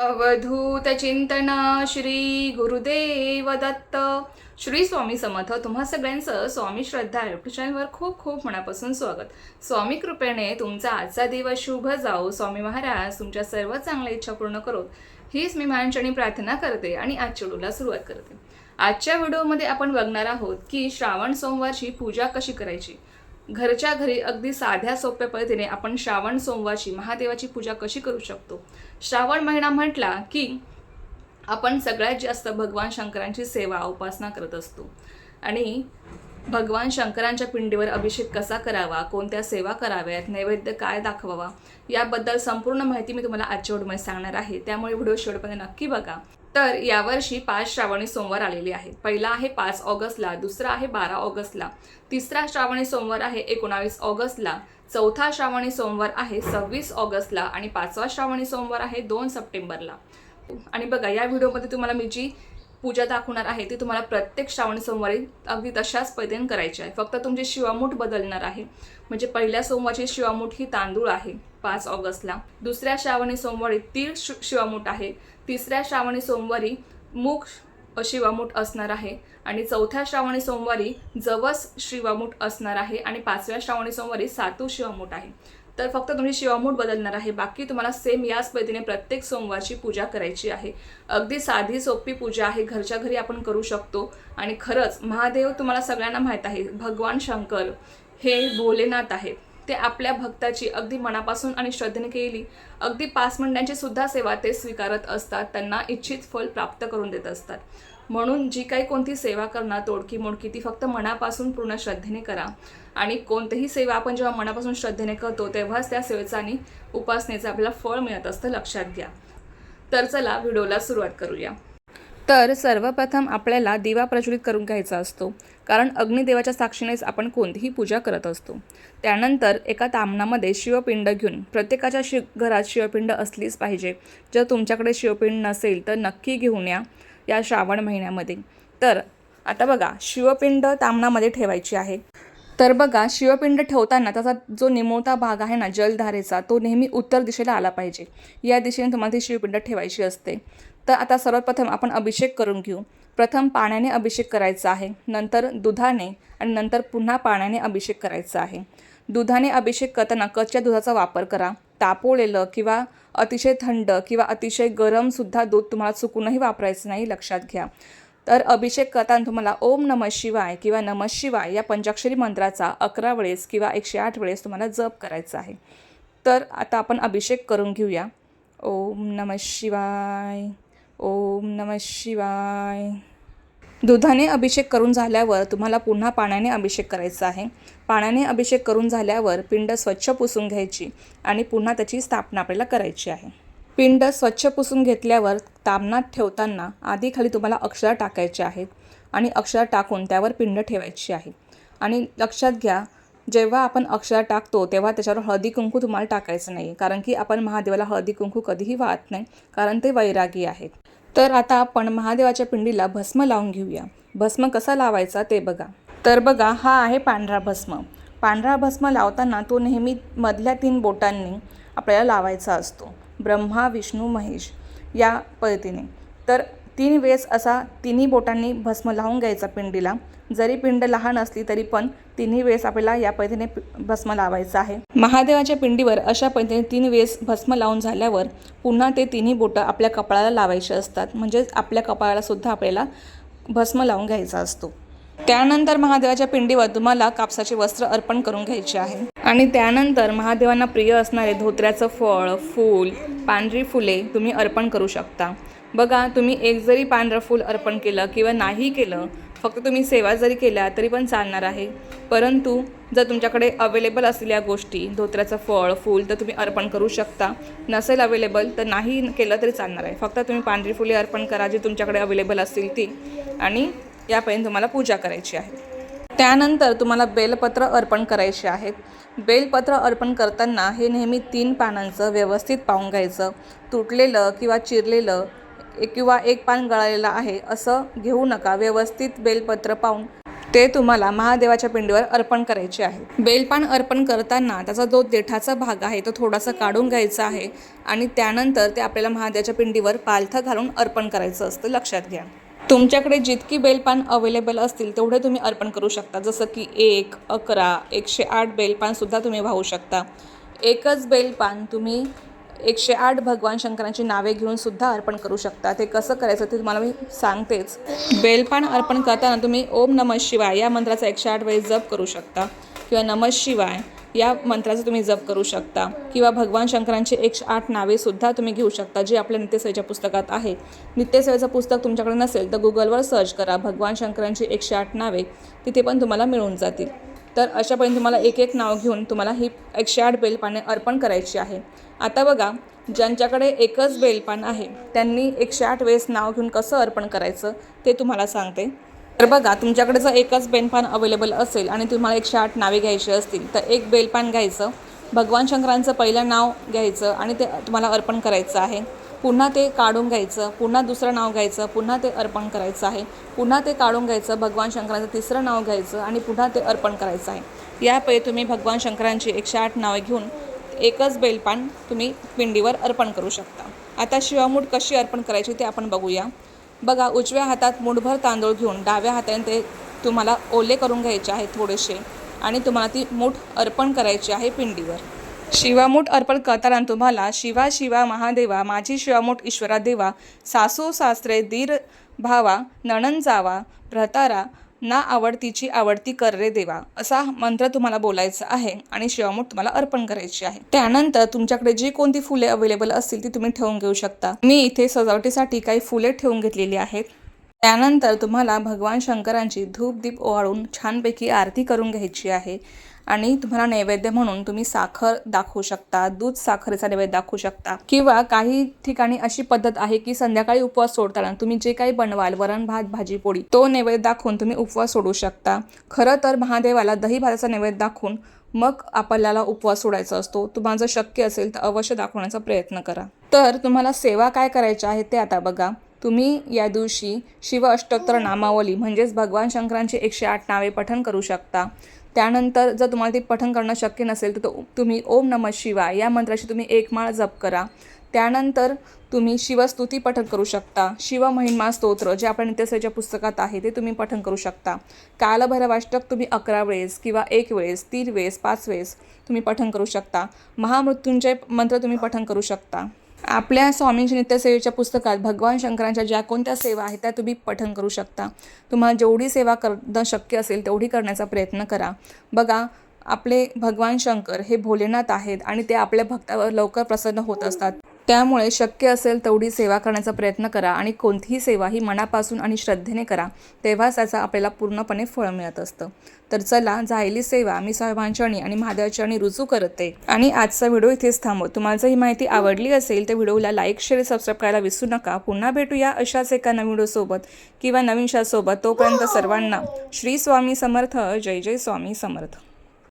अवधूत चिंतन श्री गुरुदेव दत्त. श्री स्वामी समर्थ. तुम्हा सगळ्यांचं स्वामी श्रद्धा युट्यूब चॅनलवर खूप खूप मनापासून स्वागत. स्वामी कृपेने तुमचा आजचा दिवस शुभ जाओ स्वामी महाराज तुमच्या सर्व चांगल्या इच्छा पूर्ण करो. हीच मी महाराजांनी प्रार्थना करते आणि आजच्या व्हिडिओला सुरुवात करते. आजच्या व्हिडिओमध्ये आपण बघणार आहोत की श्रावण सोमवारची पूजा कशी करायची? घरच्या घरी अगदी साध्या सोप्या पद्धतीने आपण श्रावण सोमवारची महादेवाची पूजा कशी करू शकतो? श्रावण महिना म्हटला की आपण सगळ्यात जास्त भगवान शंकरांची सेवा उपासना करत असतो. आणि भगवान शंकरांच्या पिंडीवर अभिषेक कसा करावा? कोणत्या सेवा कराव्यात? नैवेद्य काय दाखवावा? याबद्दल संपूर्ण माहिती मी तुम्हाला आजच्या व्हिडिओमध्ये सांगणार आहे. त्यामुळे व्हिडिओ शेवटपर्यंत नक्की बघा. तर यावर्षी पाच श्रावणी सोमवार आलेले आहेत पहिला आहे पाच ऑगस्टला दुसरा आहे बारा ऑगस्टला तिसरा श्रावणी सोमवार आहे एकोणावीस ऑगस्टला चौथा श्रावणी सोमवार आहे सव्वीस ऑगस्टला आणि पाचवा श्रावणी सोमवार आहे दोन सप्टेंबरला. आणि बघा या व्हिडिओमध्ये तुम्हाला मी जी पूजा दाखवणार आहे ती तुम्हाला प्रत्येक श्रावणी सोमवारी अगदी तशाच पद्धतीने करायची आहे. फक्त तुमची शिवामूठ बदलणार आहे. म्हणजे पहिल्या सोमवारची शिवामूठ ही तांदूळ आहे पाच ऑगस्टला. दुसऱ्या श्रावणी सोमवारी तीळ शिवामूठ आहे. तिसऱ्या श्रावणी सोमवारी मूग शिवामूठ असणार आहे. आणि चौथ्या श्रावणी सोमवारी जवस शिवामूठ असणार आहे. आणि पाचव्या श्रावणी सोमवारी सातू शिवामूठ आहे. तर फक्त तुम्ही शिवामूठ बदलणार आहे. बाकी तुम्हाला सेम याच पद्धतीने प्रत्येक सोमवारची पूजा करायची आहे. अगदी साधी सोपी पूजा आहे. घरच्या घरी आपण करू शकतो. आणि खरंच महादेव तुम्हाला सगळ्यांना माहीत आहे. भगवान शंकर हे भोलेनाथ आहेत ते आपल्या भक्ताची अगदी मनापासून आणि श्रद्धेने केली अगदी पाच मिनिटांची सुद्धा सेवा ते स्वीकारत असतात. त्यांना इच्छित फल प्राप्त करून देत असतात. म्हणून जी काही कोणती सेवा करणार तोडकी मोडकी ती फक्त मनापासून पूर्ण श्रद्धेने करा. आणि कोणतीही सेवा आपण जेव्हा मनापासून श्रद्धेने करतो तेव्हाच त्या सेवेचा आणि उपासनेचं आपल्याला फळ मिळत असतं लक्षात घ्या. तर चला व्हिडिओला सुरुवात करूया. तर सर्वप्रथम आपल्याला दिवा प्रज्वलित करून घ्यायचा असतो. कारण अग्निदेवाच्या साक्षीनेच आपण कोणतीही पूजा करत असतो. त्यानंतर एका तामणामध्ये शिवपिंड घेऊन प्रत्येकाच्या शि घरात शिवपिंड असलीच पाहिजे. जर तुमच्याकडे शिवपिंड नसेल तर नक्की घेऊन या या श्रावण महिन्यामध्ये. तर आता बघा शिवपिंड तामणामध्ये ठेवायची आहे. तर बघा शिवपिंड ठेवताना त्याचा जो निमोता भाग आहे ना जलधारेचा तो नेहमी उत्तर दिशेला आला पाहिजे. या दिशेने तुम्हाला ती शिवपिंड ठेवायची असते. तर आता सर्वप्रथम आपण अभिषेक करून घेऊ. प्रथम पाण्याने अभिषेक करायचा आहे नंतर दुधाने आणि नंतर पुन्हा पाण्याने अभिषेक करायचा आहे. दुधाने अभिषेक करताना कच्च्या दुधाचा वापर करा. तापवलेलं किंवा अतिशय थंड किंवा अतिशय गरमसुद्धा दूध तुम्हाला चुकूनही वापरायचं नाही लक्षात घ्या. तर अभिषेक करताना तुम्हाला ओम नम शिवाय किंवा नम शिवाय या पंचाक्षरी मंत्राचा अकरा वेळेस किंवा एकशे आठ वेळेस तुम्हाला जप करायचा आहे. तर आता आपण अभिषेक करून घेऊया. ओम नम शिवाय ओम नम शिवाय. दुधाने अभिषेक करून झाल्यावर तुम्हाला पुन्हा पाण्याने अभिषेक करायचा आहे. पाण्याने अभिषेक करून झाल्यावर पिंड स्वच्छ पुसून घ्यायची आणि पुन्हा त्याची स्थापना आपल्याला करायची आहे. पिंड स्वच्छ पुसून घेतल्यावर तामणात ठेवताना आधी खाली तुम्हाला अक्षर टाकायचे आहेत आणि अक्षर टाकून त्यावर पिंड ठेवायची आहे. आणि लक्षात घ्या जेव्हा आपण अक्षर टाकतो तेव्हा त्याच्यावर हळदी कुंकू तुम्हाला टाकायचं नाही कारण की आपण महादेवाला हळदी कुंकू कधीही वाहत नाही कारण ते वैरागी आहेत. तर आता आपण महादेवाच्या पिंडीला भस्म लावून घेऊया. भस्म कसा लावायचा ते बघा. तर बघा हा आहे पांढरा भस्म. पांढरा भस्म लावताना तो नेहमी मधल्या तीन बोटांनी आपल्याला लावायचा असतो. ब्रह्मा विष्णू महेश या पद्धतीने. तर तीन वेळेस असा तिन्ही बोटांनी भस्म लावून घ्यायचा पिंडीला. जरी पिंड लहान असली तरी पण तिन्ही वेळेस आपल्याला या पद्धतीने भस्म लावायचं आहे. महादेवाच्या पिंडीवर अशा पद्धतीने तीन वेळेस भस्म लावून झाल्यावर पुन्हा ते तिन्ही बोटं आपल्या कपाळाला लावायचे असतात. म्हणजेच आपल्या कपाळाला सुद्धा आपल्याला भस्म लावून घ्यायचा असतो. त्यानंतर महादेवाच्या पिंडीवर तुम्हाला कापसाचे वस्त्र अर्पण करून घ्यायचे आहे. आणि त्यानंतर महादेवांना प्रिय असणारे धोत्र्याचं फळ फूल पांढरी फुले तुम्ही अर्पण करू शकता. बघा तुम्ही एक जरी पांढरं फूल अर्पण केलं किंवा नाही केलं फक्त तुम्ही सेवा जरी केल्या तरी पण चालणार आहे. परंतु जर तुमच्याकडे अवेलेबल असलेल्या गोष्टी धोत्र्याचं फळ फूल तर तुम्ही अर्पण करू शकता. नसेल अवेलेबल तर नाही केलं तरी चालणार आहे. फक्त तुम्ही पांढरी फुले अर्पण करा जी तुमच्याकडे अवेलेबल असतील ती. आणि यापर्यंत तुम्हाला पूजा करायची आहे. त्यानंतर तुम्हाला बेलपत्र अर्पण करायचे आहेत. बेलपत्र अर्पण करताना हे नेहमी तीन पानांचं व्यवस्थित पाहून घ्यायचं. तुटलेलं किंवा चिरलेलं एक- किंवा एक पान गळालेलं आहे असं घेऊ नका. व्यवस्थित बेलपत्र पाहून ते तुम्हाला महादेवाच्या पिंडीवर अर्पण करायचे आहे. बेलपान अर्पण करताना त्याचा जो देठाचा भाग आहे तो थोडासा काढून घ्यायचा आहे आणि त्यानंतर ते आपल्याला महादेवाच्या पिंडीवर पालथं घालून अर्पण करायचं असतं. लक्षात घ्या. तुमच्याकडे जितकी बेलपान अवेलेबल असतील तेवढे तुम्ही अर्पण करू शकता. जसं की एक अकरा एकशे आठ बेलपानसुद्धा तुम्ही वाहू शकता. एकच बेलपान तुम्ही एकशे आठ भगवान शंकरांची नावे घेऊन सुद्धा अर्पण करू शकता. ते कसं करायचं ते तुम्हाला मी सांगतेच. बेलपान अर्पण करताना तुम्ही ओम नमः शिवाय या मंत्राचा एकशे आठ वेळेस जप करू शकता. किंवा नमः शिवाय या मंत्राचा तुम्ही जप करू शकता. किंवा भगवान शंकरांची एकशे आठ नावेसुद्धा तुम्ही घेऊ शकता जे आपल्या नित्यसेवेच्या पुस्तकात आहे. नित्यसेवेचं पुस्तक तुमच्याकडे नसेल तर गुगलवर सर्च करा. भगवान शंकरांची एकशे आठ नावे तिथे पण तुम्हाला मिळून जातील. तर अशापर्यंत तुम्हाला एक एक नाव घेऊन तुम्हाला ही एकशे आठ बेलपाने अर्पण करायची आहे. आता बघा ज्यांच्याकडे एकच बेलपान आहे त्यांनी एकशे आठ वेळेस नाव घेऊन कसं अर्पण करायचं ते तुम्हाला सांगते. तर बघा तुमच्याकडे जर एकच बेलपान अवेलेबल असेल आणि तुम्हाला एकशे आठ नावे घ्यायची असतील तर एक बेलपान घ्यायचं भगवान शंकरांचं पहिलं नाव घ्यायचं आणि ते तुम्हाला अर्पण करायचं आहे. पुन्हा ते काढून घ्यायचं पुन्हा दुसरं नाव घ्यायचं पुन्हा ते अर्पण करायचं आहे. पुन्हा ते काढून घ्यायचं भगवान शंकरांचं तिसरं नाव घ्यायचं आणि पुन्हा ते अर्पण करायचं आहे. यापैकी तुम्ही भगवान शंकरांची एकशे आठ नावे घेऊन एकच बेलपान तुम्ही पिंडीवर अर्पण करू शकता. आता शिवामूठ कशी अर्पण करायची ते आपण बघूया. बघा उजव्या हातात मुठभर तांदूळ घेऊन डाव्या हाताने ते तुम्हाला ओले करून घ्यायचे आहे थोडेसे आणि तुम्हाला ती मूठ अर्पण करायची आहे पिंडीवर. शिवामूठ अर्पण करताना तुम्हाला शिवा शिवा महादेवा माझी शिवामूठ ईश्वरा देवा सासू सासरे दीर भावा नणन जावा भ्रतारा ना आवडतीची आवडती कर रे देवा असा मंत्र तुम्हाला बोलायचा आहे आणि शिवामूठ तुम्हाला अर्पण करायची आहे. त्यानंतर तुमच्याकडे जी कोणती फुले अवेलेबल असतील ती तुम्ही ठेवून घेऊ शकता. मी इथे सजावटीसाठी काही फुले ठेवून घेतलेली आहेत. त्यानंतर तुम्हाला भगवान शंकरांची धूप दीप ओवाळून छानपैकी आरती करून घ्यायची आहे. आणि तुम्हाला नैवेद्य म्हणून तुम्ही साखर दाखवू शकता दूध साखरेचा नैवेद्य दाखवू शकता. किंवा काही ठिकाणी अशी पद्धत आहे की संध्याकाळी उपवास सोडताना तुम्ही जे काही बनवाल वरण भात भाजी पोळी तो नैवेद्य दाखवून तुम्ही उपवास सोडू शकता. खरं तर महादेवाला दही भाताचा नैवेद्य दाखवून मग आपल्याला उपवास सोडायचा असतो. तुम्हाला जर शक्य असेल तर अवश्य दाखवण्याचा प्रयत्न करा. तर तुम्हाला सेवा काय करायची आहे ते आता बघा. तुम्ही या दिवशी शिव अष्टोत्तर नामावली म्हणजेच भगवान शंकरांची एकशे आठ नावे पठण करू शकता. त्यानंतर जर तुम्हाला ते पठण करणं शक्य नसेल तर तो- तुम्ही ओम नमः शिवाय या मंत्राची तुम्ही एक माळ जप करा. त्यानंतर तुम्ही शिवस्तुती पठण करू शकता. शिव महिमा स्तोत्र जे आपल्या नित्यसेच्या पुस्तकात आहे ते तुम्ही पठण करू शकता. कालभैरवाष्टक तुम्ही अकरा वेळेस किंवा एक वेळेस तीन वेळेस पाच वेळेस तुम्ही पठण करू शकता. महामृत्युंजय मंत्र तुम्ही पठण करू शकता. आपल्या स्वामींच्या नित्यसेवेच्या पुस्तकात भगवान शंकरांच्या ज्या कोणत्या सेवा आहेत त्या तुम्ही पठन करू शकता. तुम्हाला जेवढी सेवा करणं शक्य असेल तेवढी करण्याचा प्रयत्न करा. बघा आपले भगवान शंकर हे भोलेनाथ आहेत आणि ते आपल्या भक्तावर लवकर प्रसन्न होत असतात. त्यामुळे शक्य असेल तेवढी सेवा करण्याचा प्रयत्न करा आणि कोणतीही सेवा ही मनापासून आणि श्रद्धेने करा तेव्हाच त्याचा आपल्याला पूर्णपणे फळ मिळत असतं. तर चला झालेली सेवा. मी साहेबांचरणी आणि महादेवाच्या आणि रुजू करते. आणि आजचा व्हिडिओ इथेच थांबव. तुम्हाला ही माहिती आवडली असेल तर व्हिडिओला लाईक शेअर सबस्क्राईब करायला विसरू नका. पुन्हा भेटूया अशाच एका नवीन व्हिडिओसोबत किंवा नवीन शासोबत तोपर्यंत सर्वांना श्री स्वामी समर्थ. जय जय स्वामी समर्थ.